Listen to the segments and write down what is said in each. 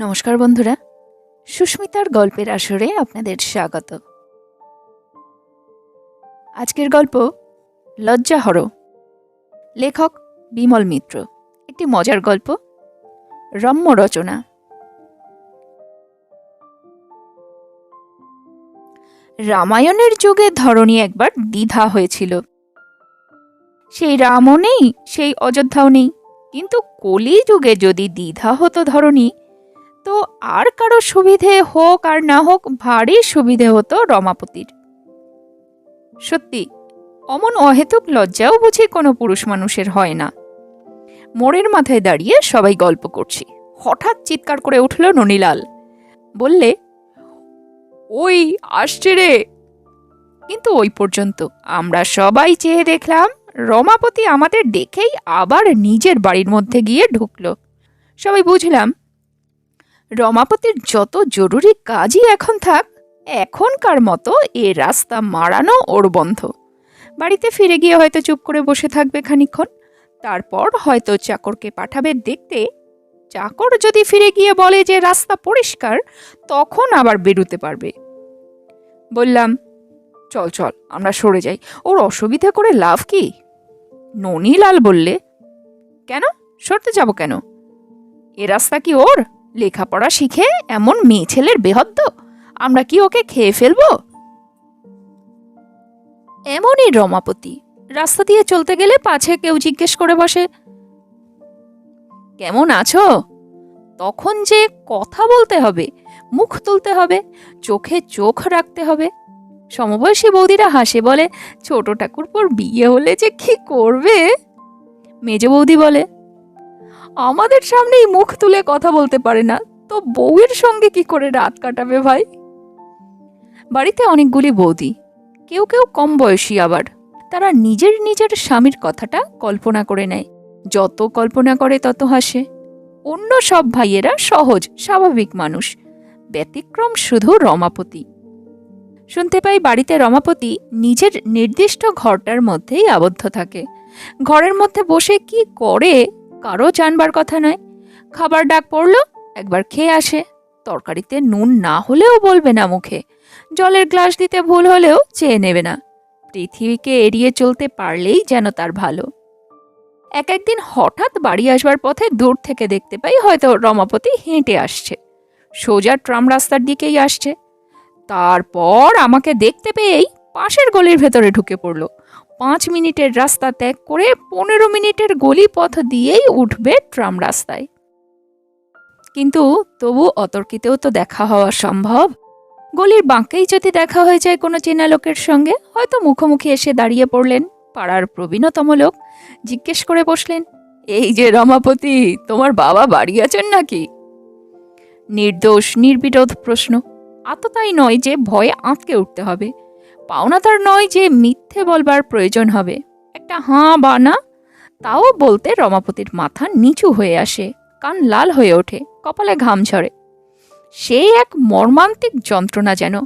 নমস্কার বন্ধুরা। সুস্মিতার গল্পের আসরে আপনাদের স্বাগত। আজকের গল্প লজ্জাহর লেখক বিমল মিত্র। একটি মজার গল্প, রম্য রচনা। রামায়ণের যুগে ধরণী একবার দ্বিধা হয়েছিল। সেই রামও নেই, সেই অযোধ্যাও নেই। কিন্তু কলি যুগে যদি দ্বিধা হতো ধরণী তো আর কারও সুবিধে হোক আর না হোক, ভারী সুবিধে হতো রমাপতির। সত্যি, অমন অহেতুক লজ্জাও বুঝি কোনো পুরুষ মানুষের হয় না। মোড়ের মাথায় দাঁড়িয়ে সবাই গল্প করছি। হঠাৎ চিৎকার করে উঠল ননীলাল। বললে, ওই, আসছে রে। কিন্তু ওই পর্যন্ত আমরা সবাই চেয়ে দেখলাম, রমাপতি আমাদের দেখেই আবার নিজের বাড়ির মধ্যে গিয়ে ঢুকলো। সবাই বুঝলাম রমাপতির যত জরুরি কাজই এখন থাক, এখনকার মতো এ রাস্তা মারানো ওর বন্ধ। বাড়িতে ফিরে গিয়ে হয়তো চুপ করে বসে থাকবে খানিক্ষণ তারপর হয়তো চাকরকে পাঠাবে দেখতে। চাকর যদি ফিরে গিয়ে বলে যে রাস্তা পরিষ্কার, তখন আবার বেরুতে পারবে। বললাম, চল চল, আমরা সরে যাই। ওর অসুবিধা করে লাভ কি? ননীলাল বললে, কেন? সরতে যাব কেন? এ রাস্তা কি ওর? লেখাপড়া শিখে এমন মেয়ে ছেলের বেহদ্দ, আমরা কি ওকে খেয়ে ফেলব? এমনই রমাপতি, রাস্তা দিয়ে চলতে গেলে পাছে কেউ জিজ্ঞেস করে বসে। কেমন আছো? তখন যে কথা বলতে হবে, মুখ তুলতে হবে, চোখে চোখ রাখতে হবে। সমবয়সী বৌদিরা হাসে বলে, ছোট ঠাকুরপোর বিয়ে হলে যে কি করবে? মেজ বৌদি বলে আমাদের সামনেই মুখ তুলে কথা বলতে পারে না। তো বউয়ের সঙ্গে কি করে রাত কাটাবে ভাই? বাড়িতে অনেকগুলি বৌদি, কেউ কেউ কম বয়সী আবার। তারা নিজের নিজের স্বামীর কথাটা কল্পনা করে নেয়। যত কল্পনা করে তত হাসে। অন্য সব ভাইয়েরা সহজ, স্বাভাবিক মানুষ। ব্যতিক্রম শুধু রমাপতি। শুনতে পাই বাড়িতে রমাপতি নিজের নির্দিষ্ট ঘরটার মধ্যেই আবদ্ধ থাকে। ঘরের মধ্যে বসে কি করে কারও জানবার কথা নয়। খাবার ডাক পড়ল, একবার খেয়ে আসে। তরকারিতে নুন না হলেও বলবে না মুখে। জলের গ্লাস দিতে ভুল হলেও চেয়ে নেবে না। পৃথিবীকে এড়িয়ে চলতে পারলেই যেন তার ভালো। এক একদিন হঠাৎ বাড়ি আসবার পথে দূর থেকে দেখতে পাই হয়তো রমাপতি হেঁটে আসছে। সোজা ট্রাম রাস্তার দিকেই আসছে। তারপর আমাকে দেখতে পেয়েই পাশের গলির ভেতরে ঢুকে পড়ল। পাঁচ মিনিটের রাস্তা ত্যাগ করে পনেরো মিনিটের গলি পথ দিয়েই উঠবে ট্রাম রাস্তায়। কিন্তু তবু অতর্কিতেও তো দেখা হওয়া সম্ভব। গলির বাঁকেই যদি দেখা হয়ে যায় কোনো চেনা লোকের সঙ্গে, হয়তো মুখোমুখি এসে দাঁড়িয়ে পড়লেন পাড়ার প্রবীণতম লোক। জিজ্ঞেস করে বসলেন, এই যে রমাপতি, তোমার বাবা বাড়ি আছেন নাকি? নির্দোষ, নির্বিরোধ প্রশ্ন। আততাই নয় যে ভয়ে আঁতকে উঠতে হবে। পাওনাদার নয় যে মিথ্যে বলবার প্রয়োজন হবে। একটা হাঁ বা না, তাও বলতে রমাপতির মাথা নিচু হয়ে আসে, কান লাল হয়ে ওঠে, কপালে ঘাম ঝরে। সেই এক মর্মান্তিক যন্ত্রণা যেন।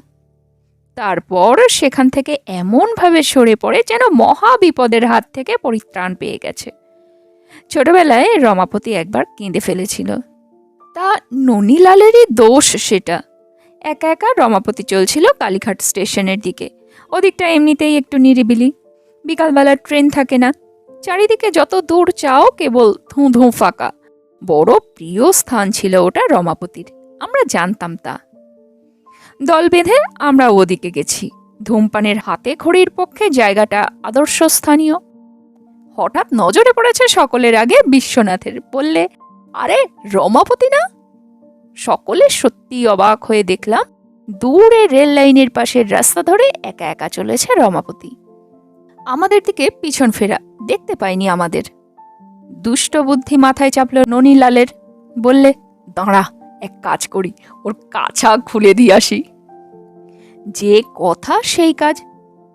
তারপর সেখান থেকে এমনভাবে সরে পড়ে যেন মহা বিপদের হাত থেকে পরিত্রাণ পেয়ে গেছে। ছোটবেলায় রমাপতি একবার কেঁদে ফেলেছিল। তা ননীলালেরই দোষ সেটা। একা একা রমাপতি চলছিল কালীঘাট স্টেশনের দিকে। ওদিকটা এমনিতেই একটু নিরিবিলি। বিকালবেলার ট্রেন থাকে না। চারিদিকে যত দূর চাও কেবল ধুঁ ধুঁ ফাঁকা। বড় প্রিয় স্থান ছিল ওটা রমাপতির। আমরা জানতাম তা। দল বেঁধে আমরা ওদিকে গেছি। ধূমপানের হাতে ঘড়ির পক্ষে জায়গাটা আদর্শ স্থানীয়। হঠাৎ নজরে পড়েছে সকলের আগে বিশ্বনাথের। বললে, আরে, রমাপতি না? সকলে সত্যি অবাক হয়ে দেখলাম দূরে রেল লাইনের পাশের রাস্তা ধরে একা একা চলেছে রমাপতি। আমাদের দিকে পিছন ফেরা, দেখতে পাইনি আমাদের। দুষ্ট বুদ্ধি মাথায় চাপল ননীলালের, বললে, দাঁড়া, এক কাজ করি, ওর কাছা খুলে দিয়ে আসি। যে কথা সেই কাজ,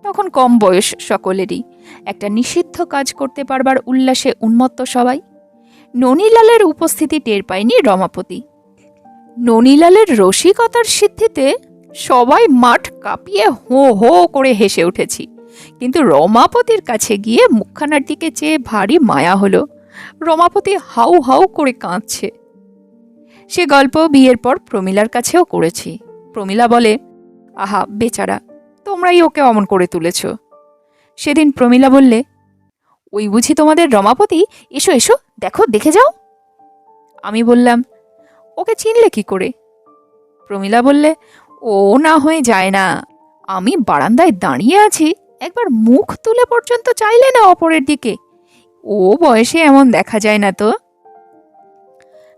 তখন কম বয়স সকলেরই। একটা নিষিদ্ধ কাজ করতে পারবার উল্লাসে উন্মত্ত সবাই। ননীলালের উপস্থিতি টের পায়নি রমাপতি। ননীলালের রসিকতার সিদ্ধিতে সবাই মাঠ কাঁপিয়ে হো হো করে হেসে উঠেছি। কিন্তু রমাপতির কাছে গিয়ে মুখখানার দিকে চেয়ে ভারী মায়া হলো। রমাপতি হাউ হাউ করে কাঁদছে। সে গল্প বিয়ের পর প্রমিলার কাছেও করেছি। প্রমিলা বলে, আহা, বেচারা, তোমরাই ওকে অমন করে তুলেছ। সেদিন প্রমিলা বললে, ওই বুঝি তোমাদের রমাপতি? এসো এসো, দেখো, দেখে যাও। আমি বললাম ওকে চিনলে কি করে? প্রমিলা বললে, ও না হয়ে যায় না। আমি বারান্দায় দাঁড়িয়ে আছি, একবার মুখ তুলে পর্যন্ত চাইলে না অপরের দিকে। ও বয়সে এমন দেখা যায় না তো?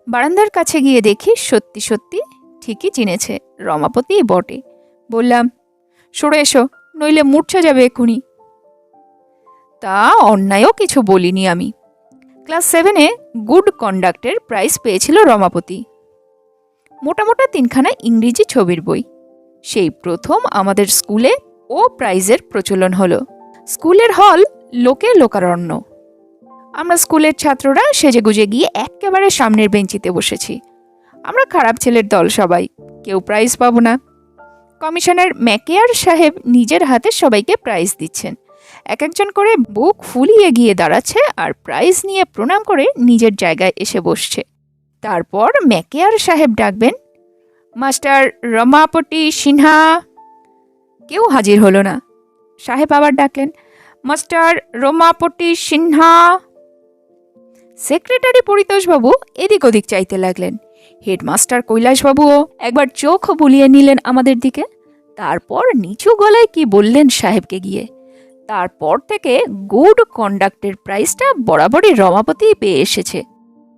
বারান্দার কাছে গিয়ে দেখি সত্যি সত্যি ঠিকই চিনেছে, রমাপতি বটে। বললাম, সরে এসো, নইলে মূর্ছা যাবে এক্ষুনি। তা অন্যায়ও কিছু বলিনি আমি। ক্লাস সেভেনে গুড কন্ডাক্টের প্রাইজ পেয়েছিল রমাপতি। মোটা মোটা তিনখানা ইংরেজি ছবির বই। সেই প্রথম আমাদের স্কুলে ও প্রাইজের প্রচলন হলো। স্কুলের হল লোকে লোকারণ্য। আমরা স্কুলের ছাত্ররা সেজেগুজে গিয়ে একেবারে সামনের বেঞ্চিতে বসেছি। আমরা খারাপ ছেলের দল সবাই, কেউ প্রাইজ পাবো না। কমিশনার ম্যাকেয়ার সাহেব নিজের হাতে সবাইকে প্রাইজ দিচ্ছেন। এক একজন করে বুক ফুলিয়ে গিয়ে দাঁড়াচ্ছে আর প্রাইজ নিয়ে প্রণাম করে নিজের জায়গায় এসে বসছে। তারপর ম্যাকেয়ার সাহেব ডাকবেন, মাস্টার রমাপটি সিনহা, কেউ হাজির হলো না। সাহেব আবার ডাকলেন, মাস্টার রমাপটি সিনহা। সেক্রেটারি পরিতোষবাবু এদিক ওদিক চাইতে লাগলেন। হেডমাস্টার কৈলাসবাবুও একবার চোখ বুলিয়ে নিলেন আমাদের দিকে। তারপর নিচু গলায় কি বললেন সাহেবকে গিয়ে। তারপর থেকে গুড কন্ডাক্টের প্রাইজটা বরাবরই রমাপতি পেয়ে এসেছে।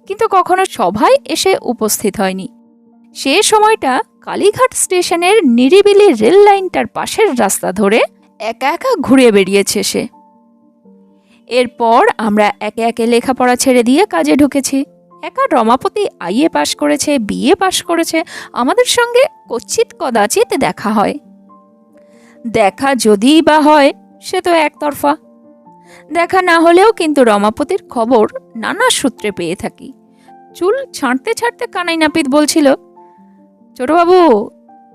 কিন্তু কখনো সভায় এসে উপস্থিত হয়নি। সে সময়টা কালীঘাট স্টেশনের নিরিবিলি রেল লাইনটার পাশের রাস্তা ধরে একা একা ঘুরে বেরিয়েছে সে। এরপর আমরা একে একে লেখাপড়া ছেড়ে দিয়ে কাজে ঢুকেছি। একা রমাপতি আইএ পাশ করেছে বিএ পাশ করেছে, আমাদের সঙ্গে কচ্ছিত কদাচিৎ দেখা হয়। দেখা যদিই বা হয়, সে তো একতরফা। দেখা না হলেও কিন্তু রমাপতির খবর নানা সূত্রে পেয়ে থাকি। চুল ছাঁটতে ছাঁটতে কানাই নাপিত বলছিল, ছোটবাবু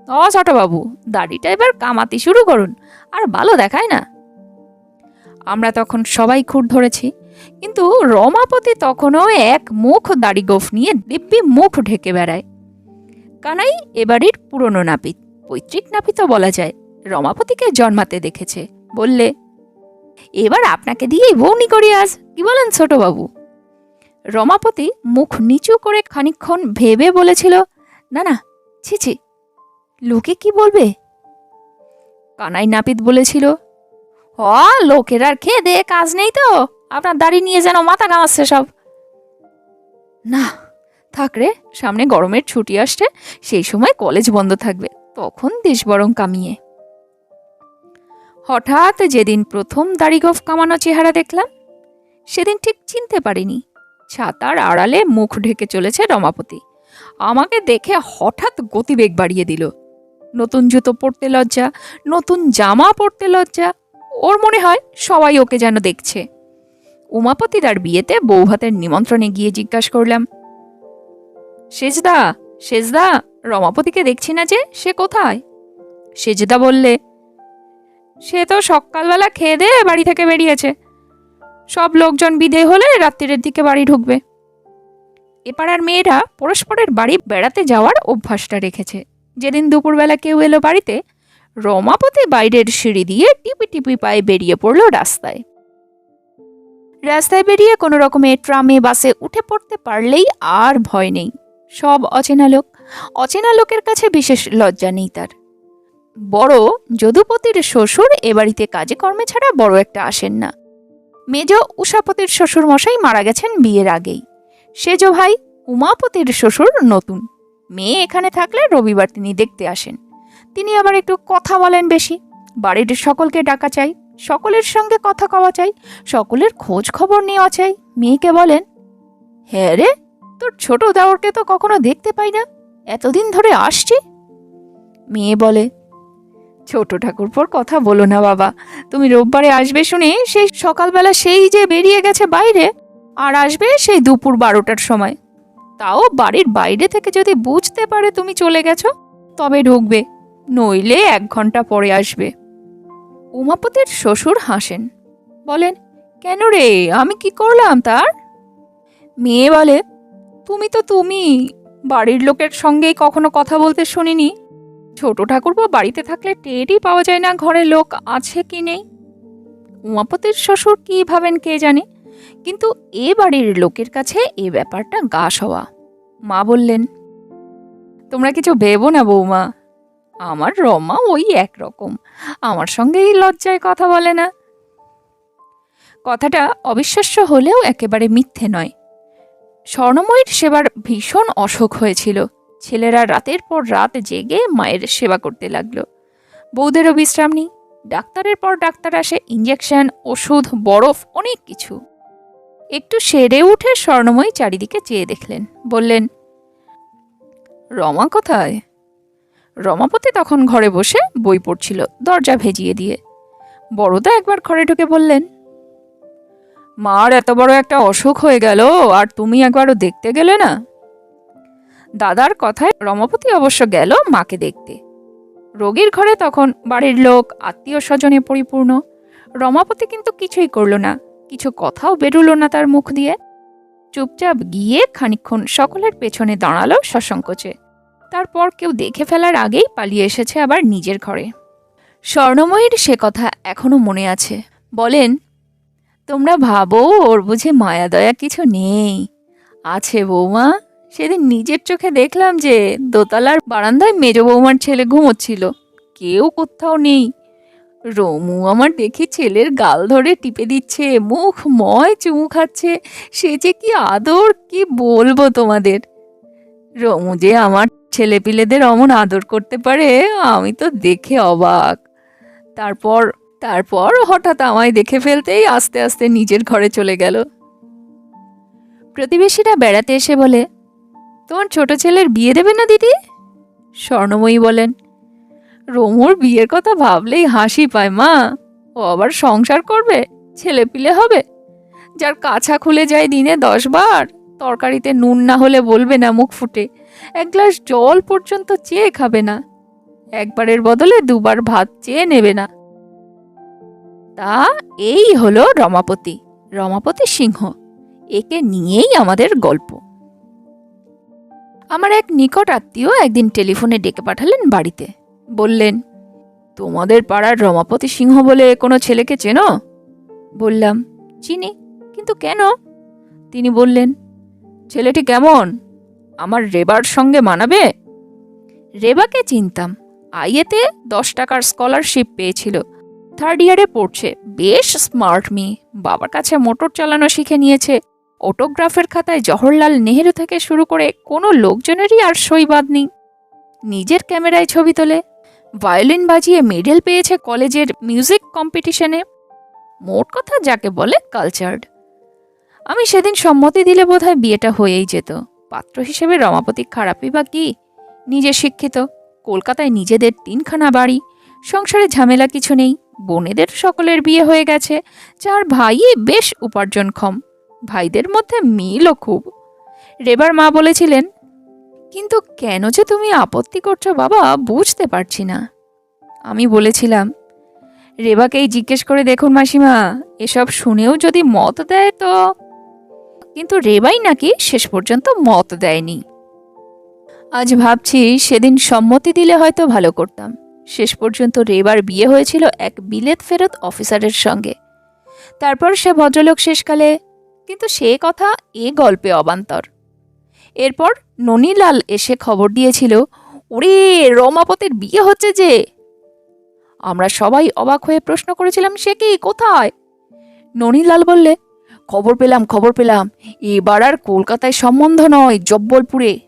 ও ছোটবাবু, দাড়িটা এবার কামাতি শুরু করুন, আর ভালো দেখায় না। আমরা তখন সবাই খুঁট ধরেছি, কিন্তু রমাপতি তখনও এক মুখ দাড়ি গোফ নিয়ে দিব্যি মুখ ঢেকে বেড়ায়। কানাই এবারের পুরনো নাপিত, পৈতৃক নাপিতও বলা যায়, রমাপতিকে জন্মাতে দেখেছে, বললে এবার আপনাকে দিয়েই বৌনি করি আজ কি বলেন ছোটবাবু রমাপতি মুখ নিচু করে খানিকক্ষণ ভেবে বলেছিল, না না, ছি ছি, লোকে কি বলবে? কানাই নাপিত বলেছিল, হ, লোকের আর খেয়ে দে কাজ নেই তো, আপনার দাড়ি নিয়ে যেন মাথা গামাচ্ছে সব। না, থাক রে, সামনে গরমের ছুটি আসছে, সেই সময় কলেজ বন্ধ থাকবে, তখন দেশ বরং কামিয়ে। হঠাৎ যেদিন প্রথম দাড়িগফ কামানো চেহারা দেখলাম, সেদিন ঠিক চিনতে পারিনি। ছাতার আড়ালে মুখ ঢেকে চলেছে রমাপতি। আমাকে দেখে হঠাৎ গতিবেগ বাড়িয়ে দিল। নতুন জুতো পরতে লজ্জা, নতুন জামা পরতে লজ্জা, ওর মনে হয় সবাই ওকে যেন দেখছে। উমাপতি তার বিয়েতে বৌভাতের নিমন্ত্রণে গিয়ে জিজ্ঞাসা করলাম, সেজদা সেজদা, রমাপতিকে দেখছি না যে, সে কোথায়? সেজদা বললে সে তো সকালবেলা খেয়ে দিয়ে বাড়ি থেকে বেরিয়েছে। সব লোকজন বিদে হলে রাত্রিরের দিকে বাড়ি ঢুকবে। এপাড়ার মেয়েরা পরস্পরের বাড়ি বেড়াতে যাওয়ার অভ্যাসটা রেখেছে। যেদিন দুপুরবেলা কেউ এলো বাড়িতে, রমাপতি বাইরের সিঁড়ি দিয়ে টিপি টিপি পায়ে বেরিয়ে পড়ল রাস্তায়। রাস্তায় বেরিয়ে কোনো রকমে ট্রামে, বাসে উঠে পড়তে পারলেই আর ভয় নেই। সব অচেনা লোক। অচেনা লোকের কাছে বিশেষ লজ্জা নেই তার। বড় যদুপতির শ্বশুর এ বাড়িতে কাজে কর্মে ছাড়া বড় একটা আসেন না। মেজ উষাপতির শ্বশুর মশাই মারা গেছেন বিয়ের আগেই। সেজ ভাই উমাপতির শ্বশুর নতুন। মেয়ে এখানে থাকলে রবিবার তিনি দেখতে আসেন। তিনি আবার একটু কথা বলেন বেশি। বাড়ির সকলকে ডাকা চাই, সকলের সঙ্গে কথা কওয়া চাই, সকলের খোঁজ খবর নেওয়া চাই। মেয়েকে বলেন হ্যাঁ রে, তোর ছোট দাওরকে তো কখনো দেখতে পাই না। এতদিন ধরে আসছি? মেয়ে বলে ছোট ঠাকুরপোর কথা বলো না বাবা। তুমি রোববারে আসবে শুনে সেই সকালবেলা সেই যে বেরিয়ে গেছে বাইরে, আর আসবে সেই দুপুর বারোটার সময়। তাও বাড়ির বাইরে থেকে যদি বুঝতে পারে তুমি চলে গেছো, তবে ঢুকবে, নইলে এক ঘণ্টা পরে আসবে। উমাপতির শ্বশুর হাসেন, বলেন, কেন রে, আমি কি করলাম তার? মেয়ে বলে, তুমি তো তুমি, বাড়ির লোকের সঙ্গেই কখনো কথা বলতে শুনিনি। ছোট ঠাকুরপো বাড়িতে থাকলে টেরই পাওয়া যায় না ঘরে লোক আছে কি নেই? উমাপতির শ্বশুর কি ভাবেন কে জানে? কিন্তু এ বাড়ির লোকের কাছে এ ব্যাপারটা গা সওয়া। মা বললেন, তোমরা কিছু ভেবো না বৌমা। আমার রমা ওই একরকম। আমার সঙ্গেই লজ্জায় কথা বলে না। কথাটা অবিশ্বাস্য হলেও একেবারে মিথ্যে নয়। স্বর্ণময়ীর সেবার ভীষণ অসুখ হয়েছিল। ছেলেরা রাতের পর রাত জেগে মায়ের সেবা করতে লাগল। বৌদেরও বিশ্রাম নেই। ডাক্তারের পর ডাক্তার আসে ইঞ্জেকশন ওষুধ, বরফ, অনেক কিছু। একটু সেরে উঠে স্বর্ণময়ী চারিদিকে চেয়ে দেখলেন। বললেন, রমা কোথায়? রমাপতি তখন ঘরে বসে বই পড়ছিল দরজা ভেজিয়ে দিয়ে। বড়দা একবার ঘরে ঢুকে বললেন, মার এত বড় একটা অসুখ হয়ে গেল, আর তুমি একবারও দেখতে গেলে না? দাদার কথায় রমাপতি অবশ্য গেল মাকে দেখতে। রোগীর ঘরে তখন বাড়ির লোক আত্মীয় স্বজনে পরিপূর্ণ। রমাপতি কিন্তু কিছুই করল না, কিছু কথাও বেরুলো না তার মুখ দিয়ে। চুপচাপ গিয়ে খানিকক্ষণ সকলের পেছনে দাঁড়াল সসংকোচে। তারপর কেউ দেখে ফেলার আগেই পালিয়ে এসেছে আবার নিজের ঘরে। স্বর্ণময়ীর সে কথা এখনও মনে আছে। বলেন, তোমরা ভাবো, ওর বুঝে মায়া দয়া কিছু নেই। আছে বৌমা সেদিন নিজের চোখে দেখলাম যে দোতলার বারান্দায় মেজ বৌমার ছেলে ঘুমোচ্ছিল। কেউ কোথাও নেই। রমু আমার দেখি ছেলের গাল ধরে টিপে দিচ্ছে, মুখ ময় চুমু খাচ্ছে, সে যে কি আদর, কি বলব তোমাদের? রমু যে আমার ছেলেপিলেদের অমন আদর করতে পারে, আমি তো দেখে অবাক। তারপর তারপর হঠাৎ আমায় দেখে ফেলতেই আস্তে আস্তে নিজের ঘরে চলে গেল। প্রতিবেশীরা বেড়াতে এসে বলে তোমার ছোট ছেলের বিয়ে দেবে না, দিদি? স্বর্ণময়ী বলেন। রমুর বিয়ের কথা ভাবলেই হাসি পায়, মা। ও আবার সংসার করবে ছেলে পিলে হবে। যার কাছা খুলে যায় দিনে দশ বার তরকারিতে নুন না হলে বলবে না মুখ ফুটে। এক গ্লাস জল পর্যন্ত চেয়ে খাবে না। একবারের বদলে দুবার ভাত চেয়ে নেবে না। তা এই হলো রমাপতি। রমাপতি সিংহ। একে নিয়েই আমাদের গল্প। আমার এক নিকট আত্মীয় একদিন টেলিফোনে ডেকে পাঠালেন বাড়িতে। বললেন, তোমাদের পাড়ার রমাপতি সিংহ বলে কোনো ছেলেকে চেনো? বললাম, চিনি, কিন্তু কেন? তিনি বললেন, ছেলেটি কেমন? আমার রেবার সঙ্গে মানাবে? রেবাকে চিনতাম। আইয়েতে দশ টাকার স্কলারশিপ পেয়েছিল। থার্ড ইয়ারে পড়ছে, বেশ স্মার্ট মেয়ে। বাবার কাছে মোটর চালানো শিখে নিয়েছে। অটোগ্রাফের খাতায় জওহরলাল নেহেরু থেকে শুরু করে কোনো লোকজনেরই আর সই বাদ নেই। নিজের ক্যামেরায় ছবি তোলে, ভায়োলিন বাজিয়ে মেডেল পেয়েছে কলেজের মিউজিক কম্পিটিশনে। মোট কথা যাকে বলে কালচার্ড। আমি সেদিন সম্মতি দিলে বোধহয় বিয়েটা হয়েই যেত। পাত্র হিসেবে রমাপতি খারাপই বা কি? নিজে শিক্ষিত, কলকাতায় নিজেদের তিনখানা বাড়ি, সংসারে ঝামেলা কিছু নেই, বোনেদের সকলের বিয়ে হয়ে গেছে, যার ভাইই বেশ উপার্জনক্ষম। ভাইদের মধ্যে মিলও খুব। রেবার মা বলেছিলেন, কিন্তু কেন যে তুমি আপত্তি করছ বাবা, বুঝতে পারছি না। আমি বলেছিলাম, রেবাকেই জিজ্ঞেস করে দেখুন মাসিমা, এসব শুনেও যদি মত দেয় তো কিন্তু রেবাই নাকি শেষ পর্যন্ত মত দেয়নি। আজ ভাবছি সেদিন সম্মতি দিলে হয়তো ভালো করতাম। শেষ পর্যন্ত রেবার বিয়ে হয়েছিল এক বিলেত ফেরত অফিসারের সঙ্গে। তারপর সে ভদ্রলোক শেষকালে কিন্তু সে কথা এ গল্পে অবান্তর। এরপর ননীলাল এসে খবর দিয়েছিল, ওরে, রমাপতের বিয়ে হচ্ছে যে। আমরা সবাই অবাক হয়ে প্রশ্ন করেছিলাম, সে কি, কোথায়? ননীলাল বললে, খবর পেলাম খবর পেলাম, এবার আর কলকাতায় সম্বন্ধ নয়, জব্বলপুরে।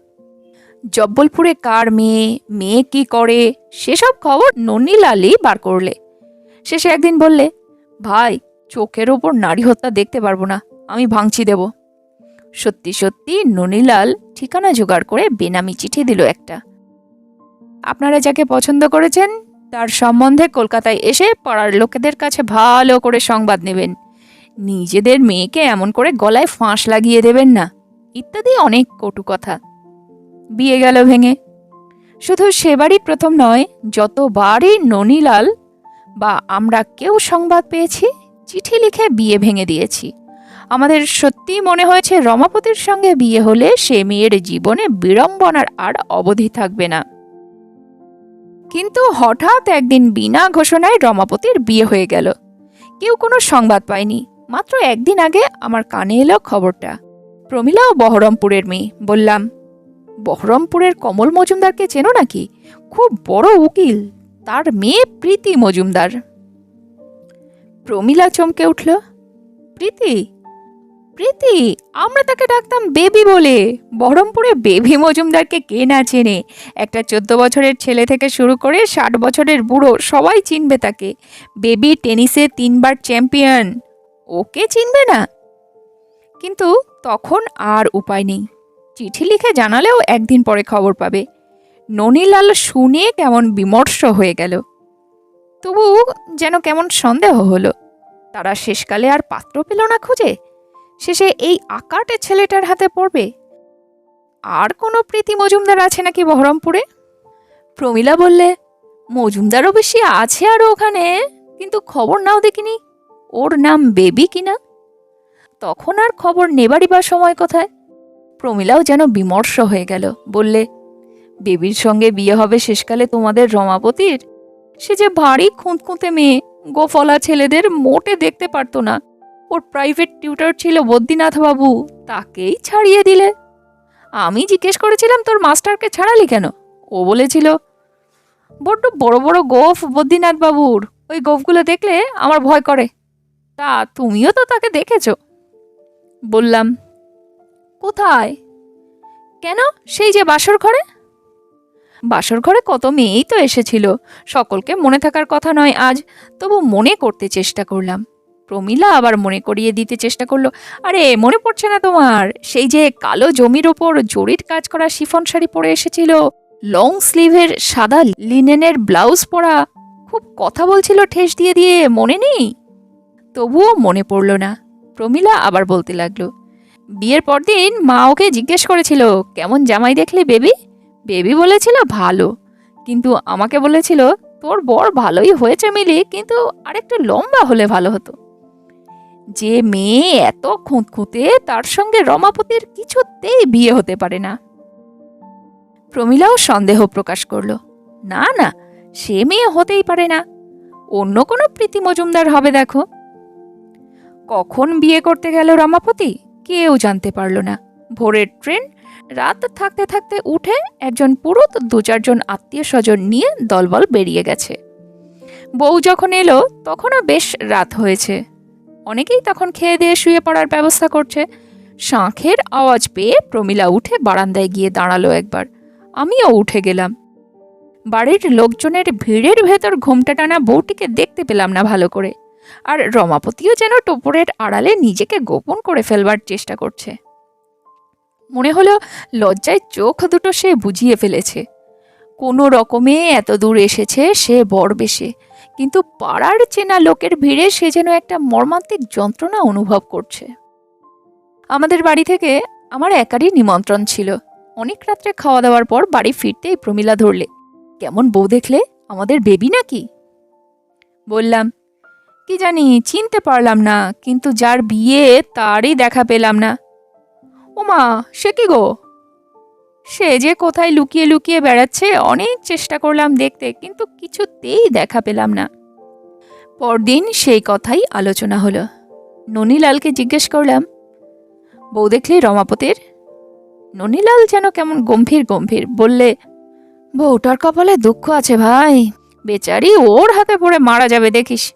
জব্বলপুরে কার মেয়ে মেয়ে কি করে? সেসব খবর ননীলালই বার করলে। শেষে একদিন বললে, ভাই, চোখের ওপর নারী হত্যা দেখতে পারব না। আমি ভাঙচি দেব। সত্যি সত্যি ননীলাল ঠিকানা জোগাড় করে বেনামি চিঠি দিল একটা। আপনারা যাকে পছন্দ করেছেন, তার সম্বন্ধে কলকাতায় এসে পাড়ার লোকেদের কাছে ভালো করে সংবাদ নেবেন। নিজেদের মেয়েকে এমন করে গলায় ফাঁস লাগিয়ে দেবেন না। ইত্যাদি অনেক কটু কথা। বিয়ে গেল ভেঙে। শুধু সেবারই প্রথম নয়, যতবারই ননীলাল বা আমরা কেউ সংবাদ পেয়েছি, চিঠি লিখে বিয়ে ভেঙে দিয়েছি। আমাদের সত্যি মনে হয়েছে রমাপতির সঙ্গে বিয়ে হলে সে মেয়ের জীবনে বিড়ম্বনার আর অবধি থাকবে না। কিন্তু হঠাৎ একদিন বিনা ঘোষণায় রমাপতির বিয়ে হয়ে গেল। কেউ কোনো সংবাদ পায়নি, মাত্র একদিন আগে আমার কানে এলো খবরটা। প্রমিলাও বহরমপুরের মেয়ে, বললাম, বহরমপুরের কমল মজুমদারকে চেনো নাকি? খুব বড় উকিল, তার মেয়ে প্রীতি মজুমদার। প্রমিলা চমকে উঠল, প্রীতি? প্রীতি, আমরা তাকে ডাকতাম বেবি বলে। বহরমপুরে বেবি মজুমদারকে কে না চেনে? একটা চোদ্দ বছরের ছেলে থেকে শুরু করে ষাট বছরের বুড়ো সবাই চিনবে তাকে। বেবি টেনিসে তিনবার চ্যাম্পিয়ন। ওকে চিনবে না? কিন্তু তখন আর উপায় নেই। চিঠি লিখে জানালেও একদিন পরে খবর পাবে। ননীলাল শুনে কেমন বিমর্ষ হয়ে গেল। তবু যেন কেমন সন্দেহ হলো। তারা শেষকালে আর পাত্র পেল না খুঁজে। শেষে এই আকাটে ছেলেটার হাতে পড়বে? আর কোনো প্রীতি মজুমদার আছে নাকি বহরমপুরে? প্রমিলা বললে, মজুমদারও বেশি আছে আরও ওখানে, কিন্তু খবর নাও দেখিনি। ওর নাম বেবি কিনা? তখন আর খবর নেবারই বা সময় কোথায়? প্রমিলাও যেন বিমর্ষ হয়ে গেল, বললে, বেবির সঙ্গে বিয়ে হবে শেষকালে তোমাদের রমাপতির? সে যে ভারী খুঁতখুঁতে মেয়ে, গোফলা ছেলেদের মোটে দেখতে পারতো না। ওর প্রাইভেট টিউটর ছিল বদ্রীনাথ বাবু তাকেই ছাড়িয়ে দিলে। আমি জিজ্ঞেস করেছিলাম, তোর মাস্টারকে ছাড়ালি কেন? ও বলেছিল, বড্ড বড় বড় গোফ বদ্রীনাথ বাবুর ওই গোফগুলো দেখলে আমার ভয় করে। তা তুমিও তো তাকে দেখেছ। বললাম, কোথায়? কেন? সেই যে বাসর ঘরে? বাসর ঘরে কত মেয়েই তো এসেছিল। সকলকে মনে থাকার কথা নয় আজ, তবু মনে করতে চেষ্টা করলাম। প্রমিলা আবার মনে করিয়ে দিতে চেষ্টা করল। আরে, মনে পড়ছে না তোমার? সেই যে কালো জমির ওপর জরির কাজ করা শিফন শাড়ি পরে এসেছিল। লং স্লিভের সাদা লিনেনের ব্লাউজ পরা। খুব কথা বলছিল ঠেস দিয়ে দিয়ে, মনে নেই? তবুও মনে পড়ল না। প্রমিলা আবার বলতে লাগল, বিয়ের পরদিন মা ওকে জিজ্ঞেস করেছিল, কেমন জামাই দেখলে বেবি? বেবি বলেছিল ভালো। কিন্তু আমাকে বলেছিল, তোর বর ভালোই হয়েছে মিলি, কিন্তু আরেকটু লম্বা হলে ভালো হতো। যে মেয়ে এত খুঁতখুঁতে তার সঙ্গে রমাপতির কিছুতেই বিয়ে হতে পারে না। প্রমিলাও সন্দেহ প্রকাশ করল। না না, সে মেয়ে হতেই পারে না। অন্য কোনো প্রীতি মজুমদার হবে দেখো। কখন বিয়ে করতে গেল রমাপতি? কেউ জানতে পারল না। ভোরের ট্রেন, রাত থাকতে থাকতে উঠে একজন পুরুত, দু চারজন আত্মীয় স্বজন নিয়ে দলবল বেরিয়ে গেছে। বউ যখন এলো, তখনও বেশ রাত হয়েছে। অনেকেই তখন খেয়ে দিয়ে শুয়ে পড়ার ব্যবস্থা করছে। শাঁখের আওয়াজ পেয়ে প্রমিলা উঠে বারান্দায় গিয়ে দাঁড়াল একবার। আমিও উঠে গেলাম। বাড়ির লোকজনের ভিড়ের ভেতর ঘোমটা টানা বউটিকে দেখতে পেলাম না ভালো করে। আর রমাপতিও যেন টোপরের আড়ালে নিজেকে গোপন করে ফেলবার চেষ্টা করছে। মনে হলো লজ্জায় চোখ দুটো সে বুঝিয়ে ফেলেছে। কোনো রকমে এত দূর এসেছে সে বড় বেশে। কিন্তু পাড়ার চেনা লোকের ভিড়ে সে যেন একটা মর্মান্তিক যন্ত্রণা অনুভব করছে। আমাদের বাড়ি থেকে আমার একারই নিমন্ত্রণ ছিল। অনেক রাত্রে খাওয়া দাওয়ার পর বাড়ি ফিরতেই প্রমিলা ধরলে, কেমন বউ দেখলে? আমাদের বেবি নাকি? বললাম, কি জানি, চিনতে পারলাম না, কিন্তু যার বিয়ে তারই দেখা পেলাম না। ওমা, সে কি গো? সে যে কোথায় লুকিয়ে লুকিয়ে বেড়াচ্ছে, অনেক চেষ্টা করলাম দেখতে, কিন্তু কিছুতেই দেখা পেলাম না। পরদিন সেই কথাই আলোচনা হলো। ননীলালকে জিজ্ঞেস করলাম, বউ দেখলি রমাপতির? ননীলাল যেন কেমন গম্ভীর গম্ভীর, বললে, বউটার কপালে দুঃখ আছে ভাই, বেচারি ওর হাতে পড়ে মারা যাবে, দেখিস।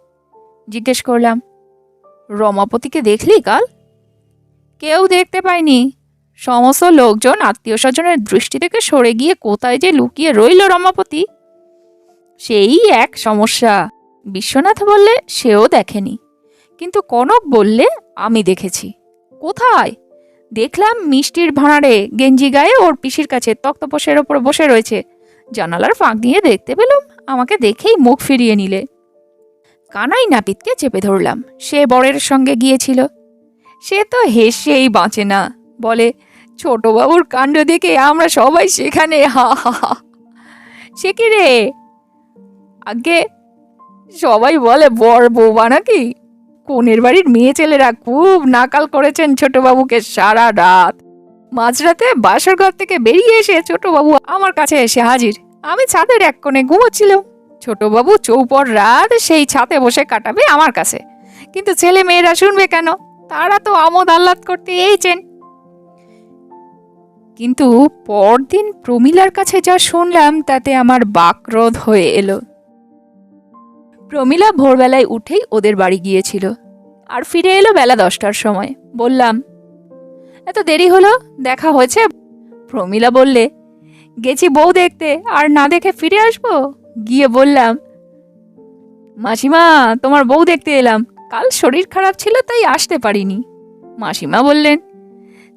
জিজ্ঞেস করলাম, রমাপতিকে দেখলি কাল? কেউ দেখতে পায়নি সমস্ত লোকজন আত্মীয় স্বজনের দৃষ্টি থেকে সরে গিয়ে কোথায় যে লুকিয়ে রইল রমাপতি, সেই এক সমস্যা। বিশ্বনাথ বললে, সেও দেখেনি। কিন্তু কনক বললে, আমি দেখেছি। কোথায়? দেখলাম মিষ্টির ভাঁড়ারে, গেঞ্জি গায়ে ওর পিসির কাছে তক্তপোষের ওপর বসে রয়েছে। জানালার ফাঁক দিয়ে দেখতে পেলাম, আমাকে দেখেই মুখ ফিরিয়ে নিলে। কানাই নাপিতকে চেপে ধরলাম। সে বরের সঙ্গে গিয়েছিল। সে তো হেসেই বাঁচে না। বলে ছোটবাবুর কাণ্ড দেখে আমরা সবাই সেখানে, হা হা সে কি রে? আগে সবাই বলে, বর বৌবা নাকি? কোনের বাড়ির মেয়ে ছেলেরা খুব নাকাল করেছেন ছোটবাবুকে সারা রাত। মাঝরাতে বাসর ঘর থেকে বেরিয়ে এসে ছোটবাবু আমার কাছে এসে হাজির। আমি ছাদের এক কোণে ঘুমোচ্ছিলাম। ছোটবাবু চৌপর রাত সেই ছাদে বসে কাটাবে আমার কাছে। কিন্তু ছেলে মেয়েরা শুনবে কেন? তারা তো আমোদ আহ্লাদ করতে এইছেন কিন্তু পরদিন প্রমিলার কাছে যা শুনলাম, তাতে আমার বাকরোধ হয়ে এলো। প্রমিলা ভোরবেলায় উঠেই ওদের বাড়ি গিয়েছিল আর ফিরে এলো বেলা দশটার সময়। বললাম, এত দেরি হলো? দেখা হয়েছে? প্রমিলা বললে, গেছি বউ দেখতে, আর না দেখে ফিরে আসব? গিয়ে বললাম, মাসিমা, তোমার বউ দেখতে এলাম। কাল শরীর খারাপ ছিল, তাই আসতে পারিনি। মাসিমা বললেন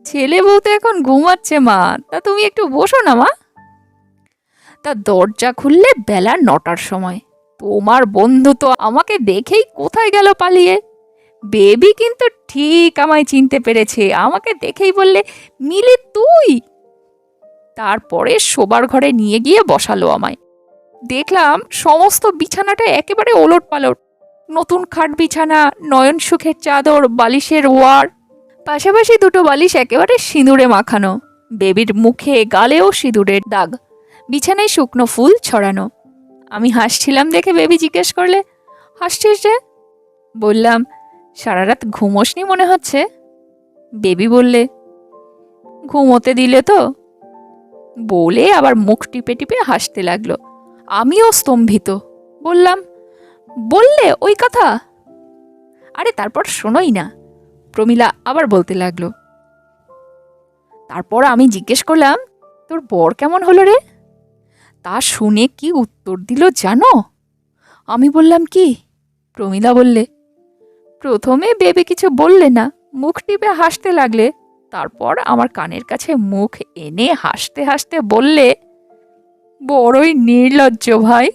ছেলে বউ তো এখন ঘুমাচ্ছে, মা। তা তুমি একটু বসো না, মা। তা দরজা খুললে বেলা নটার সময়। তোমার বন্ধু তো আমাকে দেখেই কোথায় গেল পালিয়ে? বেবি কিন্তু ঠিক আমায় চিনতে পেরেছে। আমাকে দেখেই বললে, মিলি, তুই? তারপরে শোবার ঘরে নিয়ে গিয়ে বসালো আমায়। দেখলাম সমস্ত বিছানাটা একেবারে ওলট পালট নতুন খাট বিছানা নয়ন সুখের চাদর, বালিশের ওয়ার পাশাপাশি দুটো বালিশ একেবারে সিঁদুরে মাখানো। বেবির মুখে গালেও সিঁদুরের দাগ। বিছানায় শুকনো ফুল ছড়ানো। আমি হাসছিলাম দেখে বেবি জিজ্ঞেস করলে, হাসছিস যে? বললাম সারা রাত ঘুমোসনি মনে হচ্ছে? বেবি বললে, ঘুমোতে দিলে তো? বলে আবার মুখ টিপে টিপে হাসতে লাগল। আমিও স্তম্ভিত। বললাম, বললে ওই কথা? আরে তারপর শোনোই না। প্রমিলা আবার বলতে লাগল, তারপর আমি জিজ্ঞেস করলাম, তোর বর কেমন হলো রে? তা শুনে কি উত্তর দিল জানো? আমি বললাম, কি? প্রমিলা বললে, প্রথমে বেবে কিছু বললে না, মুখ টিপে হাসতে লাগলে, তারপর আমার কানের কাছে মুখ এনে হাসতে হাসতে বললে, বড়ই নির্লজ্জ ভাই